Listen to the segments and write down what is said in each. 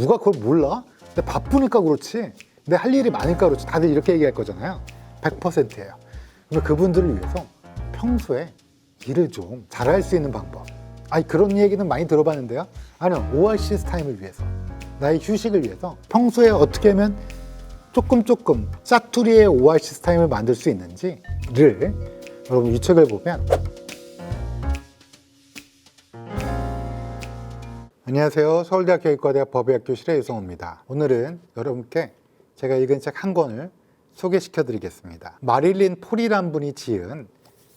누가 그걸 몰라? 근데 바쁘니까 그렇지. 근데 할 일이 많으니까 그렇지. 다들 이렇게 얘기할 거잖아요. 100%예요. 그러면 그분들을 위해서 평소에 일을 좀 잘할 수 있는 방법. 아니 그런 얘기는 많이 들어봤는데요. 아니요 오아시스 타임을 위해서 나의 휴식을 위해서 평소에 어떻게 하면 조금 조금 짜투리의 오아시스 타임을 만들 수 있는지를 여러분 이 책을 보면 안녕하세요. 서울대학교 의과대학 법의학 교실의 유성호입니다. 오늘은 여러분께 제가 읽은 책 한 권을 소개시켜 드리겠습니다. 마릴린 폴이란 분이 지은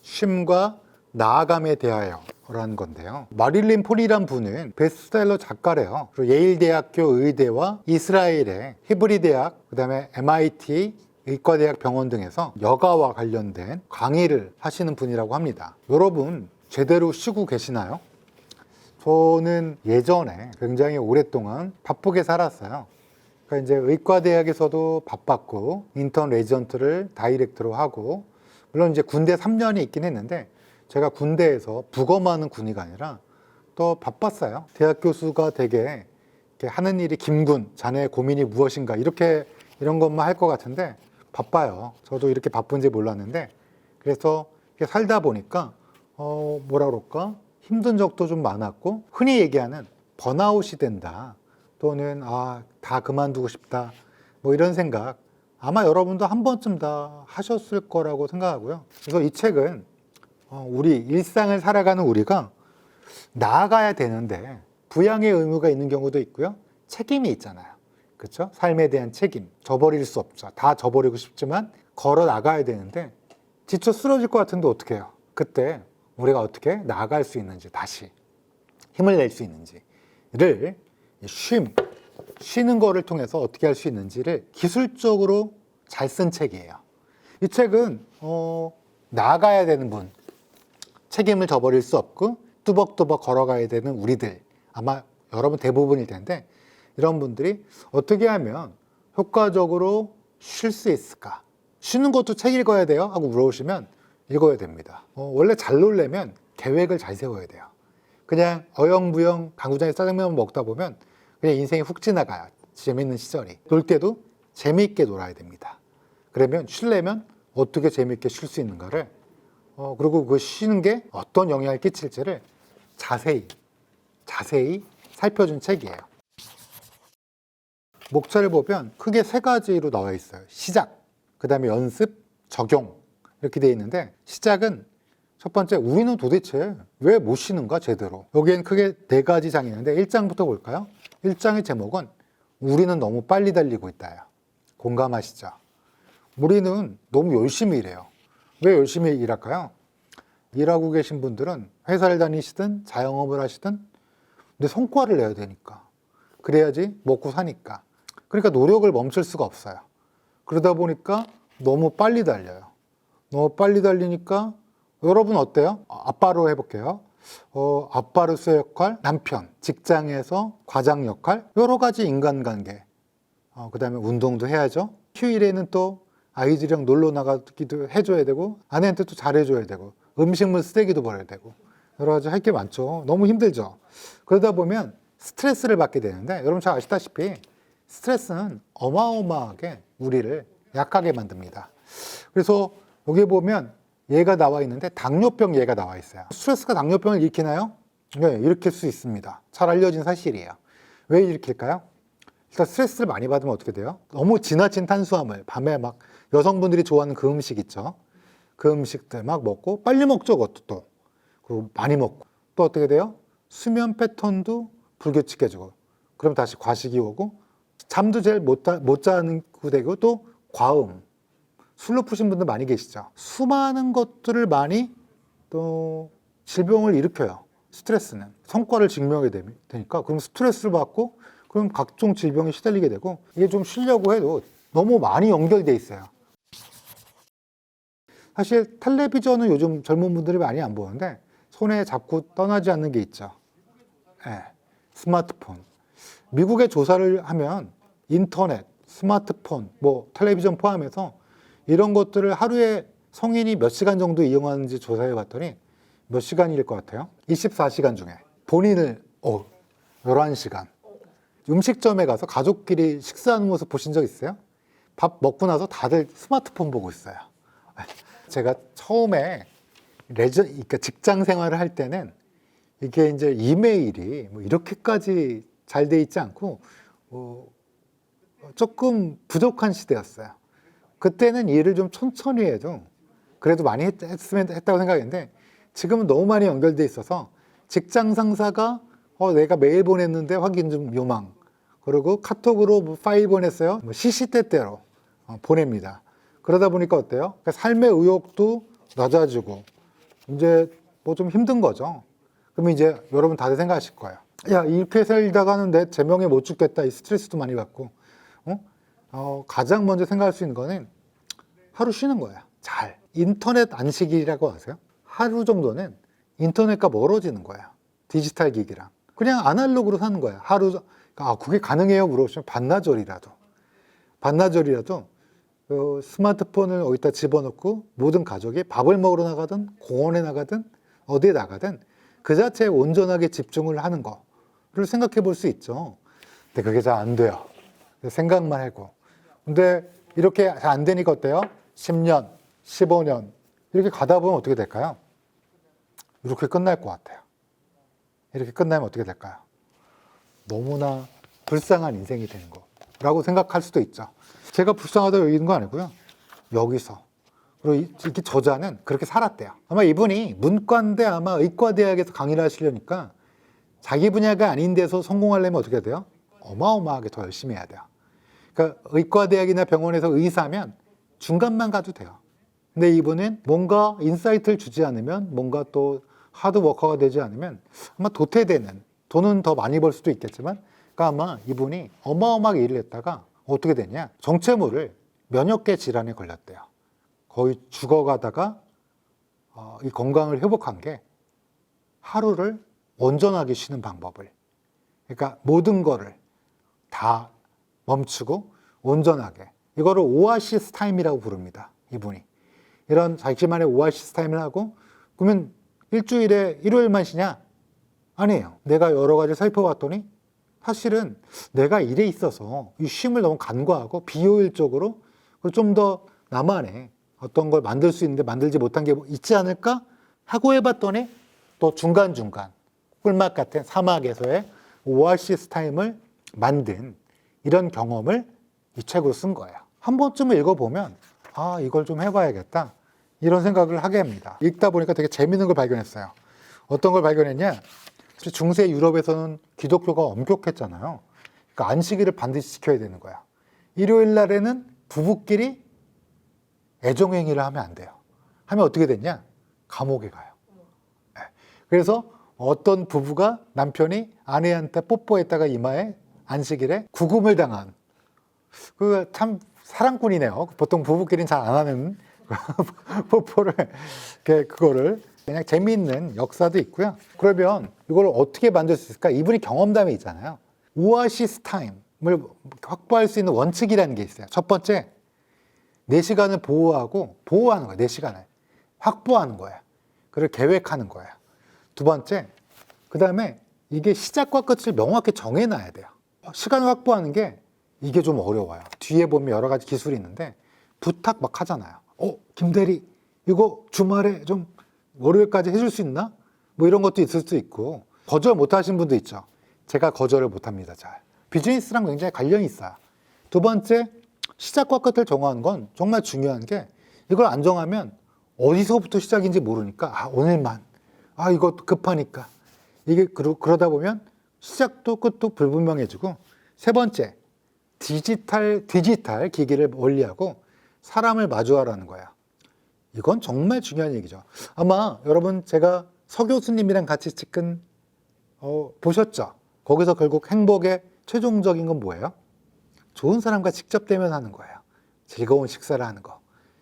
쉼과 나아감에 대하여 라는 건데요. 마릴린 폴이란 분은 베스트셀러 작가래요. 그리고 예일대학교 의대와 이스라엘의 히브리 대학, 그다음에 MIT 의과대학 병원 등에서 여가와 관련된 강의를 하시는 분이라고 합니다. 여러분 제대로 쉬고 계시나요? 저는 예전에 굉장히 오랫동안 바쁘게 살았어요. 그러니까 이제 의과대학에서도 바빴고 인턴 레지던트를 다이렉트로 하고 물론 이제 군대 3년이 있긴 했는데 제가 군대에서 부검하는 군의가 아니라 또 바빴어요. 대학 교수가 되게 하는 일이 김군 자네의 고민이 무엇인가 이렇게 이런 것만 할 것 같은데 바빠요. 저도 이렇게 바쁜지 몰랐는데 그래서 살다 보니까 어 뭐라 그럴까 힘든 적도 좀 많았고 흔히 얘기하는 번아웃이 된다 또는 아 다 그만두고 싶다 뭐 이런 생각 아마 여러분도 한 번쯤 다 하셨을 거라고 생각하고요. 그래서 이 책은 어, 우리 일상을 살아가는 우리가 나아가야 되는데 부양의 의무가 있는 경우도 있고요. 책임이 있잖아요. 그렇죠? 삶에 대한 책임. 저버릴 수 없죠. 다 저버리고 싶지만 걸어 나가야 되는데 지쳐 쓰러질 것 같은데 어떻게 해요? 그때 우리가 어떻게 나아갈 수 있는지 다시 힘을 낼 수 있는지를 쉼, 쉬는 거를 통해서 어떻게 할 수 있는지를 기술적으로 잘 쓴 책이에요. 이 책은 어, 나아가야 되는 분, 책임을 져버릴 수 없고 뚜벅뚜벅 걸어가야 되는 우리들 아마 여러분 대부분일 텐데 이런 분들이 어떻게 하면 효과적으로 쉴 수 있을까? 쉬는 것도 책 읽어야 돼요? 하고 물어보시면 읽어야 됩니다. 어, 원래 잘 놀려면 계획을 잘 세워야 돼요. 그냥 어영부영 강구장에 짜장면 먹다 보면 그냥 인생이 훅 지나가요. 재밌는 시절이. 놀 때도 재미있게 놀아야 됩니다. 그러면 쉬려면 어떻게 재미있게 쉴 수 있는가를 어, 그리고 그 쉬는 게 어떤 영향을 끼칠지를 자세히, 자세히 살펴준 책이에요. 목차를 보면 크게 세 가지로 나와 있어요. 시작, 그 다음에 연습, 적용 이렇게 되어 있는데 시작은 첫 번째 우리는 도대체 왜 못 쉬는가 제대로 여기엔 크게 네 가지 장이 있는데 1장부터 볼까요? 1장의 제목은 우리는 너무 빨리 달리고 있다요. 공감하시죠? 우리는 너무 열심히 일해요. 왜 열심히 일할까요? 일하고 계신 분들은 회사를 다니시든 자영업을 하시든 근데 성과를 내야 되니까 그래야지 먹고 사니까 그러니까 노력을 멈출 수가 없어요. 그러다 보니까 너무 빨리 달려요. 너무 빨리 달리니까 여러분 어때요? 아, 아빠로 해볼게요. 어, 아빠로서의 역할, 남편, 직장에서 과장 역할, 여러 가지 인간관계, 어, 그 다음에 운동도 해야죠. 휴일에는 또 아이들이랑 놀러 나가기도 해줘야 되고, 아내한테 또 잘해줘야 되고, 음식물 쓰레기도 버려야 되고, 여러 가지 할 게 많죠. 너무 힘들죠. 그러다 보면 스트레스를 받게 되는데, 여러분 잘 아시다시피 스트레스는 어마어마하게 우리를 약하게 만듭니다. 그래서 여기 보면 얘가 나와 있는데 당뇨병 얘가 나와 있어요. 스트레스가 당뇨병을 일으키나요? 네, 일으킬 수 있습니다. 잘 알려진 사실이에요. 왜 일으킬까요? 일단 스트레스를 많이 받으면 어떻게 돼요? 너무 지나친 탄수화물, 밤에 막 여성분들이 좋아하는 그 음식 있죠. 그 음식들 막 먹고 빨리 먹죠, 그것도 또. 그리고 많이 먹고. 또 어떻게 돼요? 수면 패턴도 불규칙해지고. 그럼 다시 과식이 오고 잠도 제일 못, 자- 못 자는 구 되고 또 과음. 술로 푸신 분들 많이 계시죠. 수많은 것들을 많이 또 질병을 일으켜요. 스트레스는 성과를 증명하게 되- 되니까 그럼 스트레스를 받고 그럼 각종 질병에 시달리게 되고 이게 좀 쉬려고 해도 너무 많이 연결돼 있어요. 사실 텔레비전은 요즘 젊은 분들이 많이 안 보는데 손에 잡고 떠나지 않는 게 있죠. 예, 스마트폰. 미국의 조사를 하면 인터넷, 스마트폰, 뭐 텔레비전 포함해서 이런 것들을 하루에 성인이 몇 시간 정도 이용하는지 조사해 봤더니 몇 시간일 것 같아요? 24시간 중에 본인을 어 11시간. 음식점에 가서 가족끼리 식사하는 모습 보신 적 있어요? 밥 먹고 나서 다들 스마트폰 보고 있어요. 제가 처음에 레저, 그러니까 직장 생활을 할 때는 이게 이제 이메일이 뭐 이렇게까지 잘 돼 있지 않고 어, 조금 부족한 시대였어요. 그때는 일을 좀 천천히 해도 그래도 많이 했, 했으면 했다고 생각했는데 지금은 너무 많이 연결돼 있어서 직장 상사가 어, 내가 메일 보냈는데 확인 좀 요망. 그리고 카톡으로 뭐 파일 보냈어요. 뭐 시시때때로 어, 보냅니다. 그러다 보니까 어때요? 그러니까 삶의 의욕도 낮아지고 이제 뭐 좀 힘든 거죠. 그럼 이제 여러분 다들 생각하실 거예요. 야 이렇게 살다가 하는데 제명에 못 죽겠다. 이 스트레스도 많이 받고. 어? 어, 가장 먼저 생각할 수 있는 거는 하루 쉬는 거야. 잘. 인터넷 안식일이라고 아세요? 하루 정도는 인터넷과 멀어지는 거야. 디지털 기기랑. 그냥 아날로그로 사는 거야. 하루, 아, 그게 가능해요? 물어보시면 반나절이라도. 반나절이라도 어, 스마트폰을 어디다 집어넣고 모든 가족이 밥을 먹으러 나가든 공원에 나가든 어디에 나가든 그 자체에 온전하게 집중을 하는 거를 생각해 볼 수 있죠. 근데 그게 잘 안 돼요. 생각만 하고. 근데 이렇게 잘안 되니까 어때요? 10년, 15년 이렇게 가다 보면 어떻게 될까요? 이렇게 끝날 것 같아요. 이렇게 끝나면 어떻게 될까요? 너무나 불쌍한 인생이 되는 거라고 생각할 수도 있죠. 제가 불쌍하다고 여기는 거 아니고요. 여기서. 그리고 이- 이렇게 저자는 그렇게 살았대요. 아마 이분이 문과인데 아마 의과대학에서 강의를 하시려니까 자기 분야가 아닌 데서 성공하려면 어떻게 해야 돼요? 어마어마하게 더 열심히 해야 돼요. 그러니까 의과대학이나 병원에서 의사면 중간만 가도 돼요. 근데 이분은 뭔가 인사이트를 주지 않으면 뭔가 또 하드워커가 되지 않으면 아마 도태되는 돈은 더 많이 벌 수도 있겠지만 그러니까 아마 이분이 어마어마하게 일을 했다가 어떻게 됐냐 정체모를 면역계 질환에 걸렸대요. 거의 죽어가다가 어, 이 건강을 회복한 게 하루를 온전하게 쉬는 방법을 그러니까 모든 거를 다 멈추고 온전하게 이거를 오아시스 타임이라고 부릅니다. 이분이 이런 자기만의 오아시스 타임을 하고 그러면 일주일에 일요일만 쉬냐? 아니에요. 내가 여러 가지 살펴봤더니 사실은 내가 일에 있어서 이 쉼을 너무 간과하고 비효율적으로 좀 더 나만의 어떤 걸 만들 수 있는데 만들지 못한 게뭐 있지 않을까 하고 해봤더니 또 중간중간 꿀맛 같은 사막에서의 오아시스 타임을 만든 이런 경험을 이 책으로 쓴 거예요. 한 번쯤은 읽어보면 아 이걸 좀 해봐야겠다 이런 생각을 하게 합니다. 읽다 보니까 되게 재밌는 걸 발견했어요. 어떤 걸 발견했냐? 중세 유럽에서는 기독교가 엄격했잖아요. 그러니까 안식일을 반드시 지켜야 되는 거야. 일요일 날에는 부부끼리 애정행위를 하면 안 돼요. 하면 어떻게 됐냐? 감옥에 가요. 네. 그래서 어떤 부부가 남편이 아내한테 뽀뽀했다가 이마에 안식일에 구금을 당한 그 참 사랑꾼이네요. 보통 부부끼리는 잘 안 하는 그- 그거를 그냥 재미있는 역사도 있고요. 그러면 이걸 어떻게 만들 수 있을까? 이분이 경험담이 있잖아요. 오아시스 타임을 확보할 수 있는 원칙이라는 게 있어요. 첫 번째, 내 시간을 보호하고 보호하는 거예요. 내 시간을 확보하는 거예요. 그걸 계획하는 거예요. 두 번째, 그 다음에 이게 시작과 끝을 명확히 정해놔야 돼요. 시간을 확보하는 게 이게 좀 어려워요. 뒤에 보면 여러 가지 기술이 있는데 부탁 막 하잖아요. 어, 김대리, 이거 주말에 좀 월요일까지 해줄 수 있나? 뭐 이런 것도 있을 수 있고 거절 못 하신 분도 있죠. 제가 거절을 못 합니다. 잘. 비즈니스랑 굉장히 관련이 있어요. 두 번째, 시작과 끝을 정하는 건 정말 중요한 게 이걸 안 정하면 어디서부터 시작인지 모르니까 아, 오늘만. 아, 이거 급하니까. 이게 그러, 그러다 보면 시작도 끝도 불분명해지고 세 번째, 디지털 디지털 기기를 멀리하고 사람을 마주하라는 거야. 이건 정말 중요한 얘기죠. 아마 여러분 제가 서 교수님이랑 같이 찍은 어, 보셨죠? 거기서 결국 행복의 최종적인 건 뭐예요? 좋은 사람과 직접 대면하는 거예요. 즐거운 식사를 하는 거.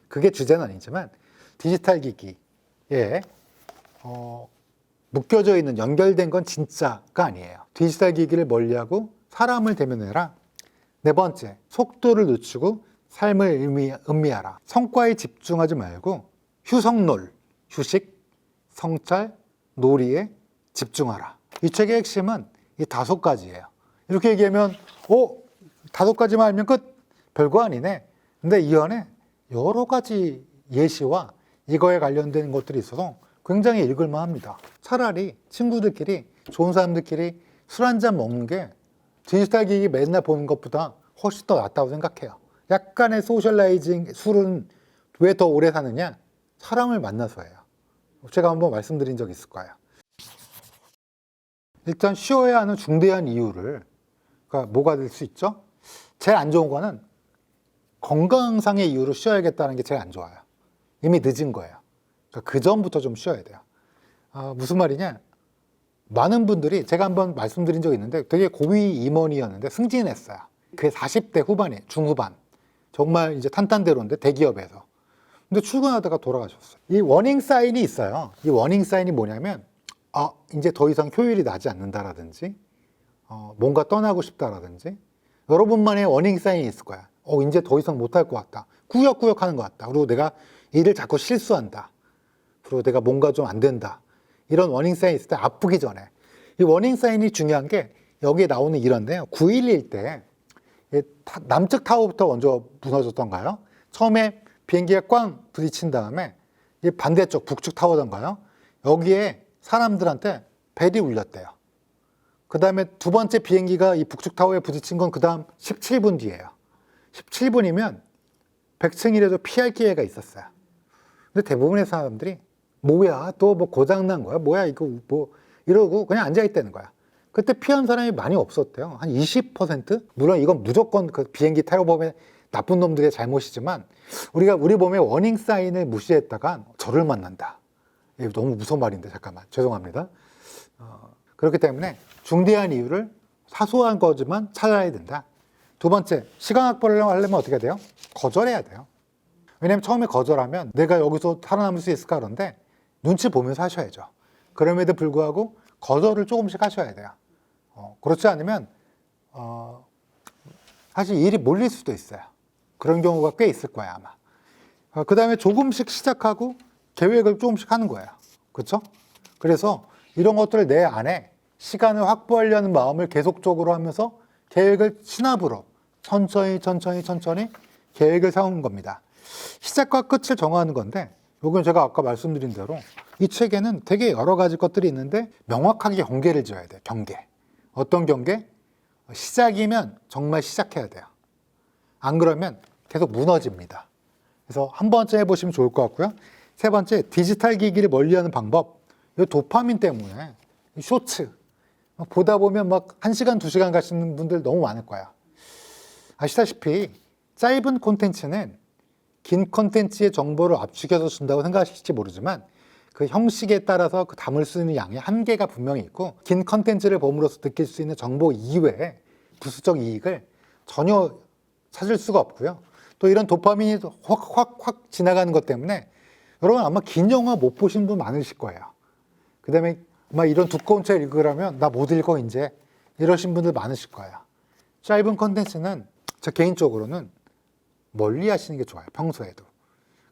그게 주제는 아니지만 디지털 기기에 어, 묶여져 있는 연결된 건 진짜가 아니에요. 디지털 기기를 멀리하고 사람을 대면해라. 네 번째, 속도를 늦추고 삶을 의미, 음미하라. 성과에 집중하지 말고 휴성놀, 휴식, 성찰, 놀이에 집중하라. 이 책의 핵심은 이 다섯 가지예요. 이렇게 얘기하면 어 다섯 가지만 알면 끝 별거 아니네. 근데 이 안에 여러 가지 예시와 이거에 관련된 것들이 있어서 굉장히 읽을만 합니다. 차라리 친구들끼리 좋은 사람들끼리 술 한 잔 먹는 게 디지털 기기 맨날 보는 것보다 훨씬 더 낫다고 생각해요. 약간의 소셜라이징 술은 왜 더 오래 사느냐? 사람을 만나서예요. 제가 한번 말씀드린 적 있을 거예요. 일단 쉬어야 하는 중대한 이유를 그러니까 뭐가 될 수 있죠? 제일 안 좋은 거는 건강상의 이유로 쉬어야겠다는 게 제일 안 좋아요. 이미 늦은 거예요. 그러니까 그 전부터 좀 쉬어야 돼요. 아, 무슨 말이냐? 많은 분들이 제가 한번 말씀드린 적이 있는데 되게 고위 임원이었는데 승진했어요. 그게 40대 후반에 중후반. 정말 이제 탄탄대로인데 대기업에서. 근데 출근하다가 돌아가셨어요. 이 워닝 사인이 있어요. 이 워닝 사인이 뭐냐면 아, 이제 더 이상 효율이 나지 않는다라든지 어, 뭔가 떠나고 싶다라든지 여러분만의 워닝 사인이 있을 거야. 어, 이제 더 이상 못할 것 같다. 꾸역꾸역 하는 것 같다. 그리고 내가 일을 자꾸 실수한다. 그리고 내가 뭔가 좀 안 된다. 이런 워닝 사인이 있을 때 아프기 전에. 이 워닝 사인이 중요한 게 여기에 나오는 이런데요. 9.11 때 남측 타워부터 먼저 무너졌던가요? 처음에 비행기가 꽝 부딪힌 다음에 이 반대쪽 북측 타워던가요? 여기에 사람들한테 벨이 울렸대요. 그 다음에 두 번째 비행기가 이 북측 타워에 부딪힌 건 그 다음 17분 뒤에요. 17분이면 100층이라도 피할 기회가 있었어요. 근데 대부분의 사람들이 뭐야 또 뭐 고장 난 거야 뭐야 이거 뭐 이러고 그냥 앉아 있다는 거야. 그때 피한 사람이 많이 없었대요. 한 20%? 물론 이건 무조건 그 비행기 타요범의 나쁜 놈들의 잘못이지만 우리가 우리 몸의 워닝 사인을 무시했다간 저를 만난다. 너무 무서운 말인데 잠깐만 죄송합니다. 어, 그렇기 때문에 중대한 이유를 사소한 거지만 찾아야 된다. 두 번째 시간 확보를 하려면 어떻게 돼요? 거절해야 돼요. 왜냐면 처음에 거절하면 내가 여기서 살아남을 수 있을까 그런데 눈치 보면서 하셔야죠. 그럼에도 불구하고 거절을 조금씩 하셔야 돼요. 어, 그렇지 않으면 어, 사실 일이 몰릴 수도 있어요. 그런 경우가 꽤 있을 거예요 아마. 어, 그 다음에 조금씩 시작하고 계획을 조금씩 하는 거예요. 그렇죠? 그래서 이런 것들을 내 안에 시간을 확보하려는 마음을 계속적으로 하면서 계획을 시납으로 천천히 천천히 천천히 계획을 세우는 겁니다. 시작과 끝을 정하는 건데 이건 제가 아까 말씀드린 대로 이 책에는 되게 여러 가지 것들이 있는데 명확하게 경계를 지어야 돼요. 경계. 어떤 경계? 시작이면 정말 시작해야 돼요. 안 그러면 계속 무너집니다. 그래서 한 번째 해보시면 좋을 것 같고요. 세 번째, 디지털 기기를 멀리하는 방법. 이 도파민 때문에 이 쇼츠 보다 보면 막한 시간 두 시간 가시는 분들 너무 많을 거야. 아시다시피 짧은 콘텐츠는 긴 콘텐츠의 정보를 압축해서 준다고 생각하실지 모르지만 그 형식에 따라서 그 담을 수 있는 양의 한계가 분명히 있고 긴 콘텐츠를 봄으로써 느낄 수 있는 정보 이외에 부수적 이익을 전혀 찾을 수가 없고요. 또 이런 도파민이 확 확 확 지나가는 것 때문에 여러분 아마 긴 영화 못 보신 분 많으실 거예요. 그다음에 아마 이런 두꺼운 책 읽으려면 나 못 읽어 이제 이러신 분들 많으실 거예요. 짧은 콘텐츠는 저 개인적으로는 멀리 하시는 게 좋아요. 평소에도.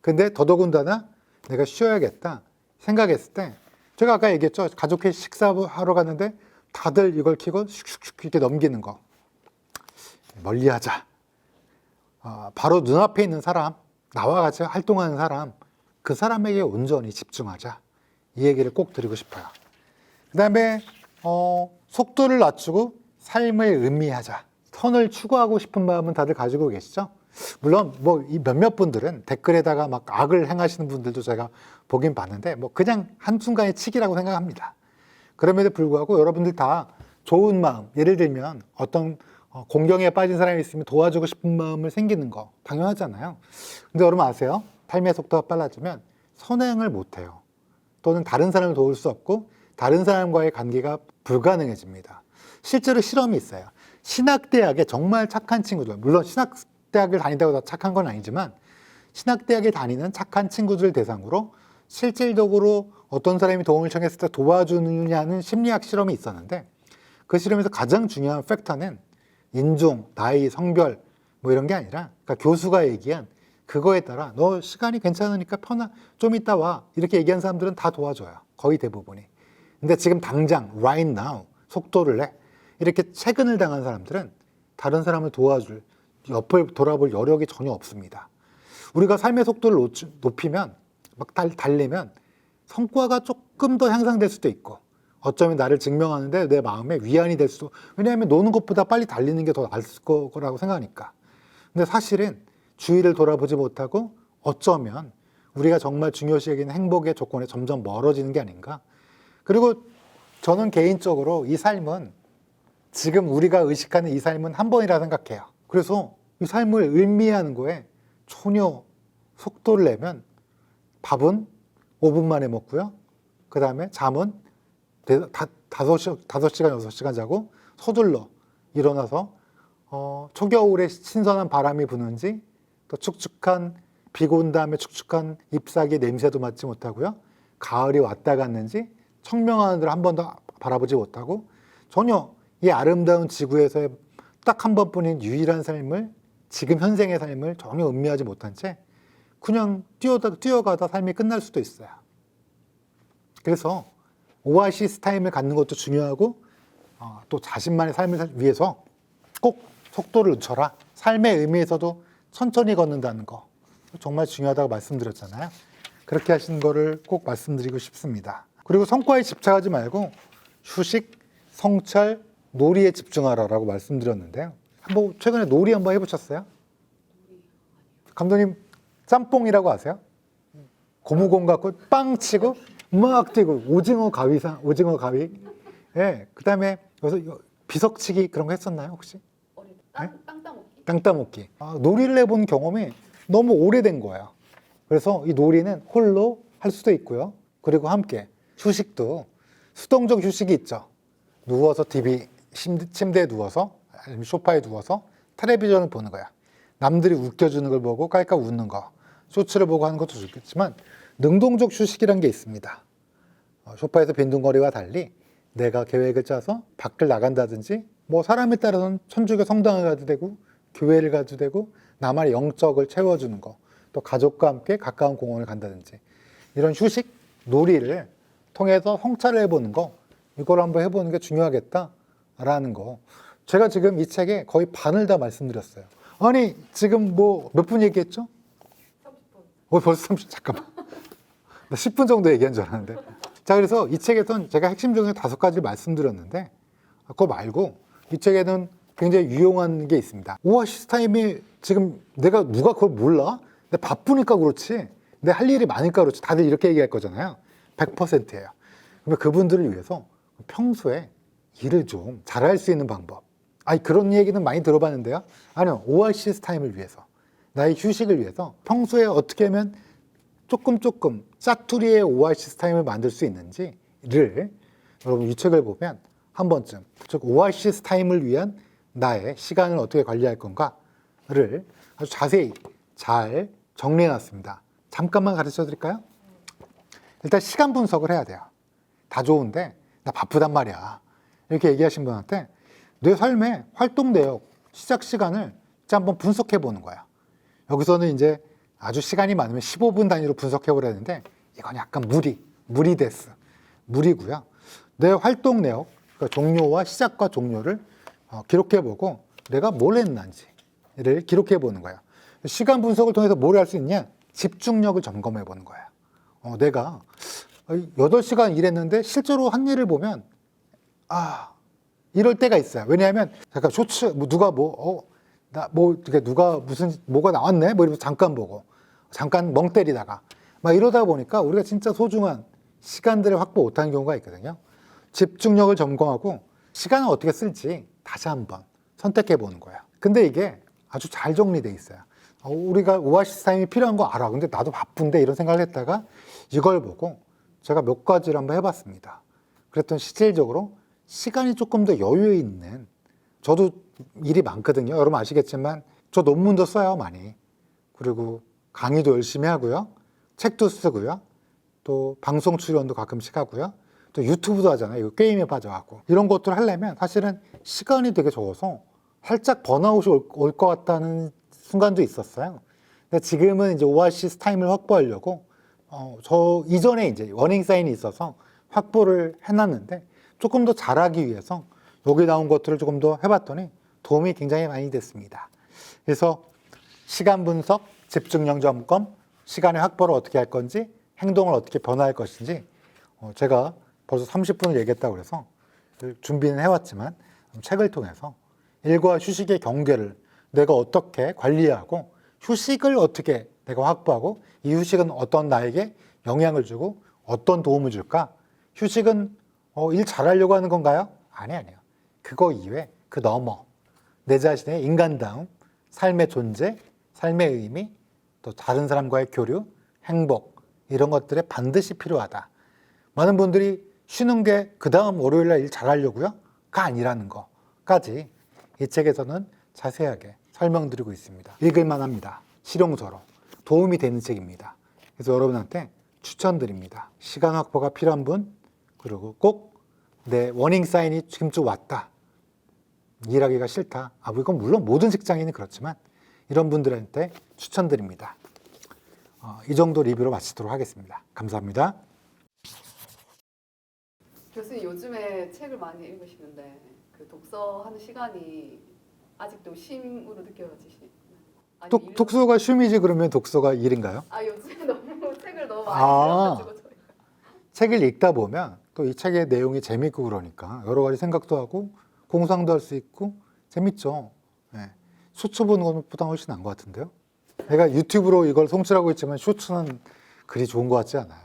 근데 더더군다나 내가 쉬어야겠다 생각했을 때 제가 아까 얘기했죠. 가족회 식사하러 갔는데 다들 이걸 키고 슉슉슉 이렇게 넘기는 거 멀리 하자. 어, 바로 눈앞에 있는 사람, 나와 같이 활동하는 사람, 그 사람에게 온전히 집중하자. 이 얘기를 꼭 드리고 싶어요. 그 다음에 어, 속도를 낮추고 삶을 의미하자. 선을 추구하고 싶은 마음은 다들 가지고 계시죠? 물론 뭐 이 몇몇 분들은 댓글에다가 막 악을 행하시는 분들도 제가 보긴 봤는데 뭐 그냥 한순간의 치기라고 생각합니다. 그럼에도 불구하고 여러분들 다 좋은 마음, 예를 들면 어떤 어, 공경에 빠진 사람이 있으면 도와주고 싶은 마음을 생기는 거 당연하잖아요. 근데 여러분 아세요? 삶의 속도가 빨라지면 선행을 못해요. 또는 다른 사람을 도울 수 없고 다른 사람과의 관계가 불가능해집니다. 실제로 실험이 있어요. 신학대학에 정말 착한 친구들, 물론 신학 대학을 다닌다고 다 착한 건 아니지만 신학대학에 다니는 착한 친구들 대상으로 실질적으로 어떤 사람이 도움을 청했을 때 도와주느냐는 심리학 실험이 있었는데 그 실험에서 가장 중요한 팩터는 인종, 나이, 성별 뭐 이런 게 아니라 그러니까 교수가 얘기한 그거에 따라 너 시간이 괜찮으니까 편하 좀 이따 와 이렇게 얘기한 사람들은 다 도와줘요 거의 대부분이. 근데 지금 당장 right now 속도를 내 이렇게 채근을 당한 사람들은 다른 사람을 도와줄 옆을 돌아볼 여력이 전혀 없습니다. 우리가 삶의 속도를 높이면 막 달, 달리면 성과가 조금 더 향상될 수도 있고 어쩌면 나를 증명하는데 내 마음에 위안이 될 수도 왜냐하면 노는 것보다 빨리 달리는 게 더 나을 거라고 생각하니까. 근데 사실은 주위를 돌아보지 못하고 어쩌면 우리가 정말 중요시 여기는 행복의 조건에 점점 멀어지는 게 아닌가? 그리고 저는 개인적으로 이 삶은 지금 우리가 의식하는 이 삶은 한 번이라 생각해요. 그래서 이 삶을 의미하는 거에 전혀 속도를 내면 밥은 5분 만에 먹고요. 그 다음에 잠은 대- 다, 다섯 시, 다섯 시간, 여섯 시간 자고 서둘러 일어나서 어, 초겨울에 신선한 바람이 부는지 또 축축한 비가 온 다음에 축축한 잎사귀 냄새도 맡지 못하고요. 가을이 왔다 갔는지 청명한 하늘을 한 번도 바라보지 못하고 전혀 이 아름다운 지구에서의 딱 한 번뿐인 유일한 삶을 지금 현생의 삶을 전혀 음미하지 못한 채 그냥 뛰어다, 뛰어가다 삶이 끝날 수도 있어요. 그래서 오아시스 타임을 갖는 것도 중요하고 어, 또 자신만의 삶을 살- 위해서 꼭 속도를 늦춰라. 삶의 의미에서도 천천히 걷는다는 거 정말 중요하다고 말씀드렸잖아요. 그렇게 하시는 거를 꼭 말씀드리고 싶습니다. 그리고 성과에 집착하지 말고 휴식, 성찰, 놀이에 집중하라라고 말씀드렸는데요. 한번 최근에 놀이 한번 해보셨어요? 감독님 짬뽕이라고 아세요? 고무공 갖고 빵 치고 막 뛰고 오징어 가위상 오징어 가위. 예. 그다음에 여기서 비석치기 그런 거 했었나요 혹시? 어릴 때 땅, 땅 따먹기? 땅 따먹기. 아, 놀이를 해본 경험이 너무 오래된 거예요. 그래서 이 놀이는 홀로 할 수도 있고요. 그리고 함께 휴식도 수동적 휴식이 있죠. 누워서 TV 심- 침대에 누워서 아니면 소파에 누워서 텔레비전을 보는 거야. 남들이 웃겨주는 걸 보고 깔깔 웃는 거. 쇼츠를 보고 하는 것도 좋겠지만 능동적 휴식이란 게 있습니다. 어, 소파에서 빈둥거리와 달리 내가 계획을 짜서 밖을 나간다든지 뭐 사람에 따라서는 천주교 성당을 가도 되고 교회를 가도 되고 나만의 영적을 채워주는 거 또 가족과 함께 가까운 공원을 간다든지 이런 휴식 놀이를 통해서 성찰을 해보는 거 이걸 한번 해보는 게 중요하겠다라는 거 제가 지금 이 책에 거의 반을 다 말씀드렸어요 아니 지금 뭐 몇 분 얘기했죠? 30분. 어, 벌써 30, 잠깐만. 나 10분 정도 얘기한 줄 알았는데. 자, 그래서 이 책에선 제가 핵심 중에 다섯 가지를 말씀드렸는데, 그거 말고 이 책에는 굉장히 유용한 게 있습니다. 오아시스 타임이 지금 내가 누가 그걸 몰라? 내가 바쁘니까 그렇지. 내 할 일이 많으니까 그렇지. 다들 이렇게 얘기할 거잖아요. 100%예요. 그러면 그분들을 위해서 평소에 일을 좀 잘할 수 있는 방법. 아니, 그런 얘기는 많이 들어봤는데요. 아니요. 오아시스 타임을 위해서. 나의 휴식을 위해서 평소에 어떻게 하면 조금 조금 짜투리의 오아시스 타임을 만들 수 있는지를 여러분 이 책을 보면 한 번쯤 즉 오아시스 타임을 위한 나의 시간을 어떻게 관리할 건가를 아주 자세히 잘 정리해 놨습니다. 잠깐만 가르쳐 드릴까요? 일단 시간 분석을 해야 돼요. 다 좋은데 나 바쁘단 말이야. 이렇게 얘기하신 분한테 내 삶의 활동 내역, 시작 시간을 진짜 한번 분석해 보는 거야. 여기서는 이제 아주 시간이 많으면 15분 단위로 분석해 보려는데 이건 약간 무리, 무리 데스, 무리고요. 내 활동 내역, 그러니까 종료와 시작과 종료를 어, 기록해 보고 내가 뭘 했는지를 기록해 보는 거예요. 시간 분석을 통해서 뭘 할 수 있냐? 집중력을 점검해 보는 거예요. 어, 내가 8시간 일했는데 실제로 한 일을 보면 아 이럴 때가 있어요. 왜냐하면 잠깐 쇼츠 뭐 누가 뭐 어 나뭐 이렇게 누가 무슨 뭐가 나왔네 뭐 이러면서 잠깐 보고 잠깐 멍 때리다가 막 이러다 보니까 우리가 진짜 소중한 시간들을 확보 못하는 경우가 있거든요. 집중력을 점검하고 시간을 어떻게 쓸지 다시 한번 선택해 보는 거예요. 근데 이게 아주 잘 정리돼 있어요. 어, 우리가 오아시스 타임이 필요한 거 알아. 근데 나도 바쁜데 이런 생각을 했다가 이걸 보고 제가 몇 가지를 한번 해봤습니다. 그랬더니 실질적으로 시간이 조금 더 여유 있는 저도 일이 많거든요. 여러분 아시겠지만 저 논문도 써요 많이. 그리고 강의도 열심히 하고요. 책도 쓰고요. 또 방송 출연도 가끔씩 하고요. 또 유튜브도 하잖아요. 게임에 빠져갖고 이런 것들을 하려면 사실은 시간이 되게 적어서 살짝 번아웃이 올 것 같다는 순간도 있었어요. 근데 지금은 이제 오아시스 타임을 확보하려고 어, 저 이전에 이제 워닝 사인이 있어서 확보를 해놨는데 조금 더 잘하기 위해서 여기 나온 것들을 조금 더 해봤더니 도움이 굉장히 많이 됐습니다. 그래서 시간 분석, 집중력 점검, 시간의 확보를 어떻게 할 건지, 행동을 어떻게 변화할 것인지, 어, 제가 벌써 30분을 얘기했다고 그래서 준비는 해왔지만 책을 통해서 일과 휴식의 경계를 내가 어떻게 관리하고 휴식을 어떻게 내가 확보하고 이 휴식은 어떤 나에게 영향을 주고 어떤 도움을 줄까? 휴식은 어, 일 잘하려고 하는 건가요? 아니 아니요. 그거 이외 그 넘어 내 자신의 인간다움, 삶의 존재, 삶의 의미, 또 다른 사람과의 교류, 행복 이런 것들에 반드시 필요하다. 많은 분들이 쉬는 게 그 다음 월요일 날 일 잘하려고요? 가 아니라는 거까지 이 책에서는 자세하게 설명드리고 있습니다. 읽을만 합니다. 실용서로 도움이 되는 책입니다. 그래서 여러분한테 추천드립니다. 시간 확보가 필요한 분 그리고 꼭 내 워닝 사인이 지금쯤 왔다. 일하기가 싫다. 아, 이건 물론 모든 직장인이 그렇지만 이런 분들한테 추천드립니다. 어, 이 정도 리뷰로 마치도록 하겠습니다. 감사합니다. 교수님 요즘에 책을 많이 읽으시는데 그 독서하는 시간이 아직도 쉼으로 느껴지시나요? 아니, 독, 일- 독서가 쉼이지 그러면 독서가 일인가요? 아 요즘에 너무 책을 너무 많이 아. 읽어가지고 저희가 책을 읽다 보면 또 이 책의 내용이 재밌고 그러니까 여러 가지 생각도 하고 공상도 할 수 있고 재밌죠. 예. 쇼츠 보는 것보다 훨씬 나은 것 같은데요. 내가 유튜브로 이걸 송출하고 있지만 쇼츠는 그리 좋은 것 같지 않아요.